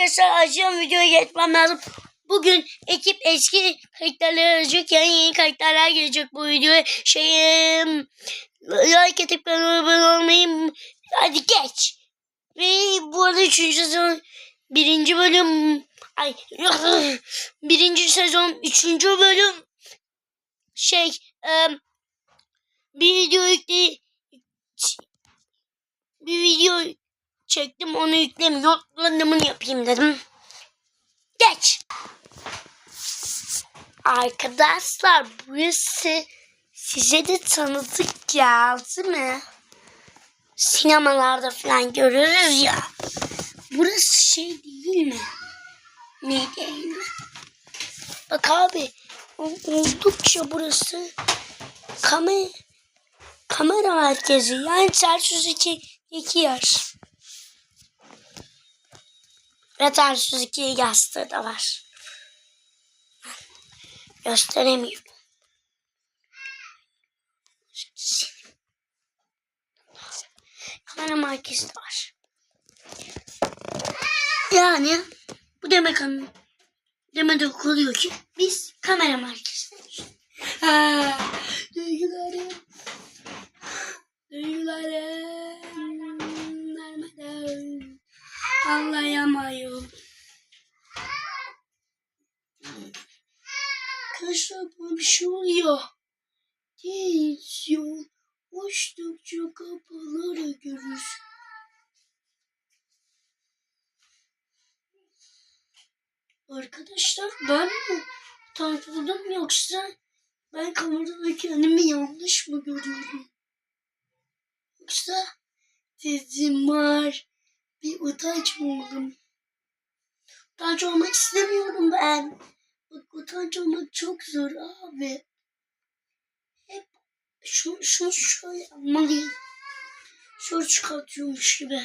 arkadaşlar açıyorum videoyu geçmem lazım. Bugün ekip eski karakterleri arayacak. Yani yeni karakterler gelecek bu videoya. Şeyim like edip abone olmayı hadi geç. Ve bu arada 3. sezon birinci bölüm ay birinci sezon 3. bölüm şey em, bir video yükle bir video çektim onu yüklemiyor. Randomını yapayım dedim. Geç. Arkadaşlar burası size de tanıdık geldi mi? Sinemalarda falan görürüz ya. Burası şey değil mi? Ne değil mi? Bak abi oldukça burası kamera kamera merkezi. Yani Celsius 2, 2 yer. Celsius 2 yastığı da var. Gösteremiyorum. Kamera merkezi de var. Yani bu demek anı demek oluyor ki biz kamera merkezindeyiz. Ha, duygularım duygularım vermeden anlayamıyorum. Arkadaşlar bana bir şey oluyor. Televizyon kapaları görür. Arkadaşlar ben mi tanıdım yoksa ben kamerada kendimi yanlış mı görüyorum? Yoksa dedim var bir utanç mı oldum? Utanç olmak istemiyorum ben. Bak utanç olmak çok zor abi. Hep şu, şunu şöyle yapmalıyım. Şöyle çıkartıyormuş gibi.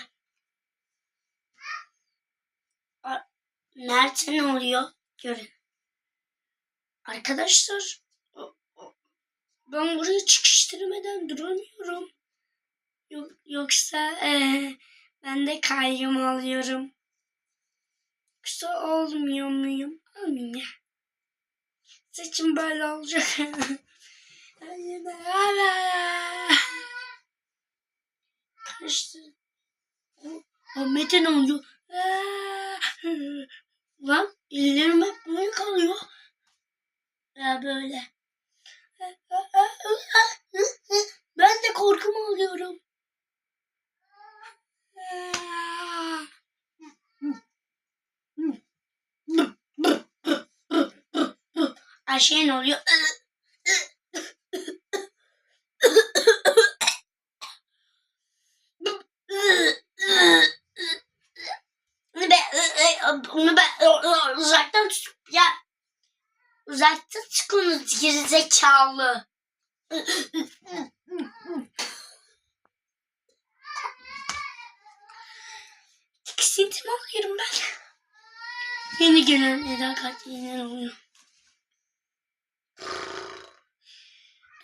Nerede ne oluyor? Görün. Arkadaşlar ben burayı çıkıştırmadan duramıyorum. Yok, yoksa eee, ben de kayyum alıyorum. Yoksa olmuyor muyum? Olmuyor. Saçım böyle olacak. Kaçtı. O, Mete ne oluyor? Lan ellerim hep böyle kalıyor. Ya böyle. Ben de korkumu alıyorum. Ayşe'ye ne oluyor? Onu ben, uzaktan tut. Ya uzaktan çık onu gerizekalı. Tiksintim alıyorum ben. Yeni gelen neden katilinden oluyor.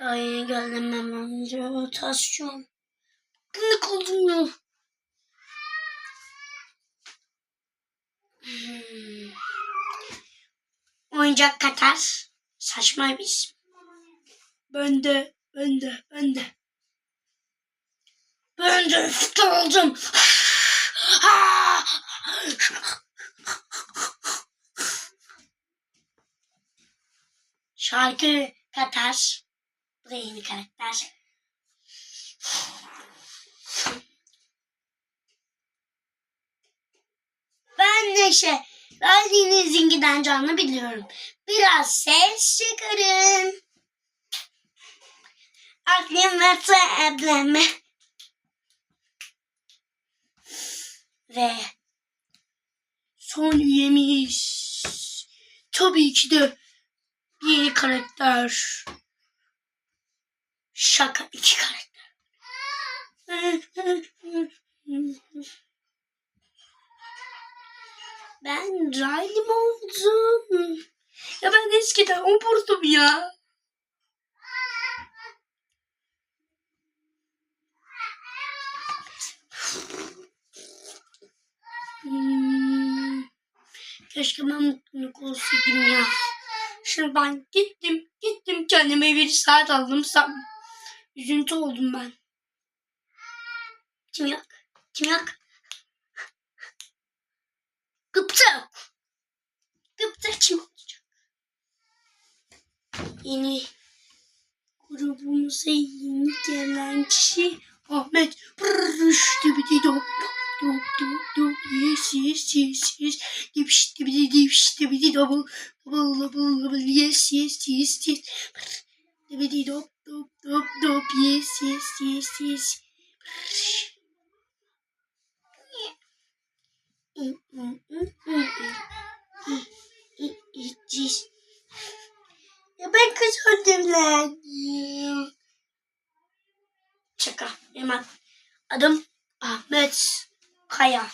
Yeni geldim ben bence. Tasyon. Günlük oldum ya. Hmm. Oyuncak Katar. Saçma bir isim. Ben de, ben de, ben de. Öfke oldum. Şarkı Katar. Bu da yeni karakter. Ben Neşe. Verdiğiniz giden canlı biliyorum. Biraz ses çıkarın. Aklım varsa ablama. Ve son üyemiz. Tabii ki de yeni karakter. Şaka iki karakter. Ben Riley mi oldum? Ya ben eskiden oburdum ya. Hmm. Keşke ben mutluluk olsaydım ya. Şimdi ben gittim, gittim kendime bir saat aldım. Sam. Üzüntü oldum ben. Kim yak? Kim yak? Gıpta. Gıpta kim olacak? Yeni grubumuza yeni gelen kişi Ahmet. Brrrş dibidi dop dop dop yes yes yes yes dibiş dibidi dibiş dibidi double double yes yes yes yes dibidi dop dop dop dop yes yes yes yes. Ya ben kazandım lan. Şaka. Hemen. Adım Ahmet Kaya.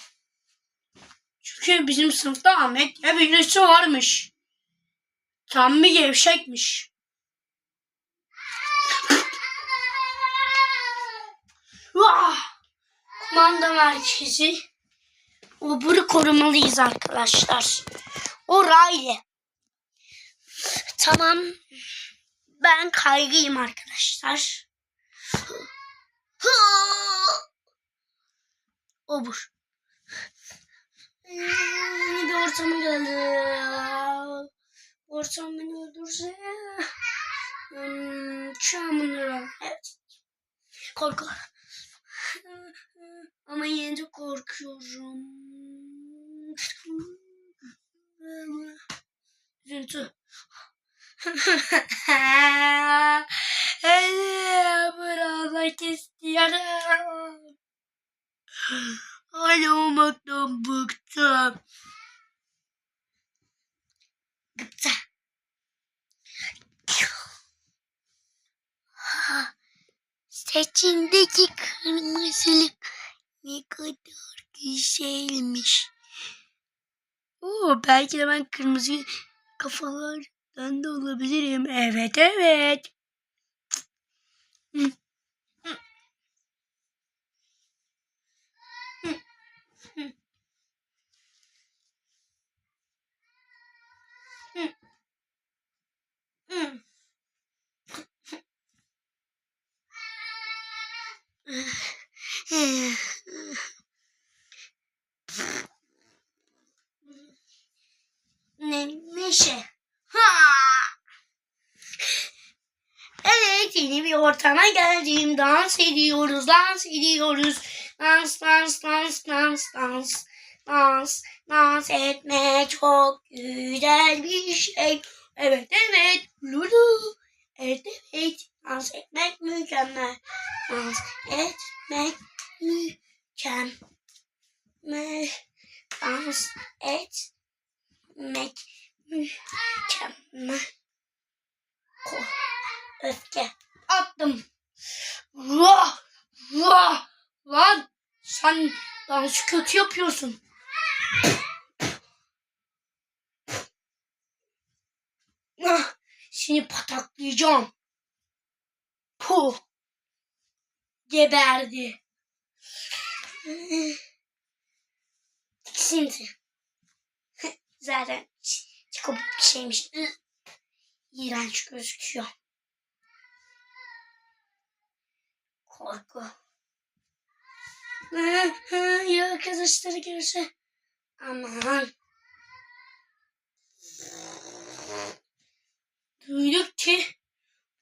Çünkü bizim sınıfta Ahmet diye birisi varmış. Tam bir gevşekmiş. Vah! Kumanda merkezi. Oburu korumalıyız arkadaşlar. O. Tamam. Ben kaygıyım arkadaşlar. Obur. Yeni bir ortama geldi. Ortam beni öldürse. Hmm, şu. Evet. Korku. Ama yine de korkuyorum. Üzüntü. Buramak istiyorum. Hala olmaktan bıktım. Gıpta. Saçındaki kırmızılık ne kadar güzelmiş. Oo, belki de ben kırmızı kafalardan da olabilirim. Evet evet. Hı. Hı. Hı. Hı. Hı. Hı. Ne, neşe. Ha! Evet yeni bir ortama geldim. Dans ediyoruz, dans ediyoruz. Dans, dans, dans, dans, dans. Dans, dans etmek çok güzel bir şey. Evet, evet. Lulu. Evet. Dans etmek mükemmel. Dans etmek mükemmel. Dans etmek mükemmel. Ko öfke attım. Vah! Vah! Lan sen dansı kötü yapıyorsun. Seni pataklayacağım. Puh. Geberdi. Tiksinti. Zaten çıkıp şeymiş. İğrenç gözüküyor. Korku. Ya arkadaşları görse. Aman. Duyduk ki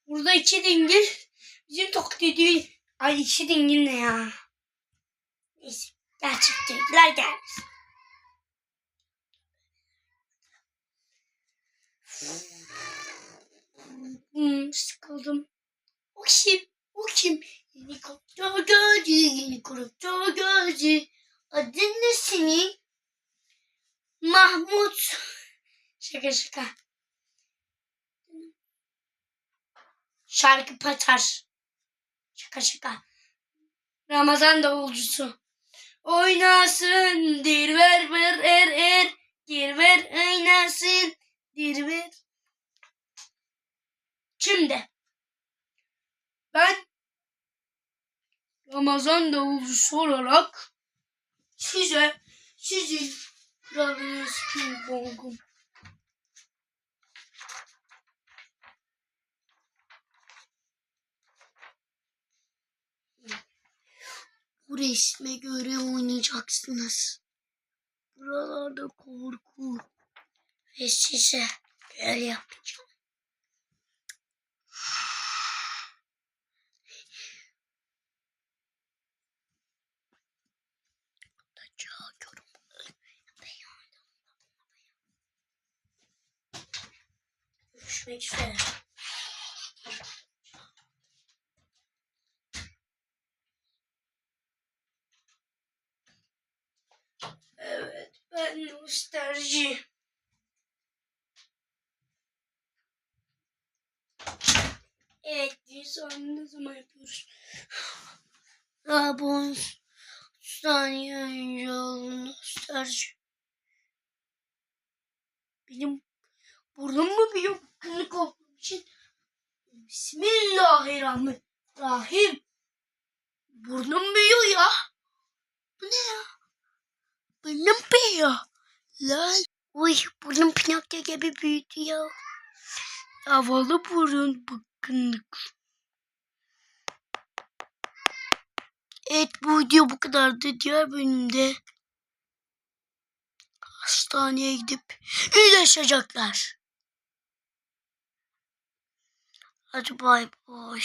burada iki dingil bizim taklidi. Ay iki dingil ne ya? Neyse gerçek dingiller gelmiş. Hmm, sıkıldım. O kim? O kim? Geldi. Yeni karakter geldi. Adın ne senin? Mahmut. Şaka şaka. Şarkı patar. Şaka şaka. Ramazan davulcusu. Oynasın dirver ver er er. Dirver oynasın dirver. Şimdi ben Ramazan davulcusu olarak size sizin Ravenous King Kong'um. Bu resme göre oynayacaksınız. Buralarda korku. Ve size böyle yapacağım. Çağırıyorum. Görüşmek üzere. Evet, ben nostalji. Evet, biz onu ne zaman yapıyoruz? 30 saniye önce oldu nostalji. Benim burnum mu büyüyor kırık olduğum için? Bismillahirrahmanirrahim. Burnum büyüyor ya. Bu ne ya? Burnum büyüyor. Lan. Uy burnum pinakya gibi büyüdü ya. Havalı burun bıkkınlık. Evet bu video bu kadardı. Diğer bölümde hastaneye gidip iyileşecekler. Hadi bay bay.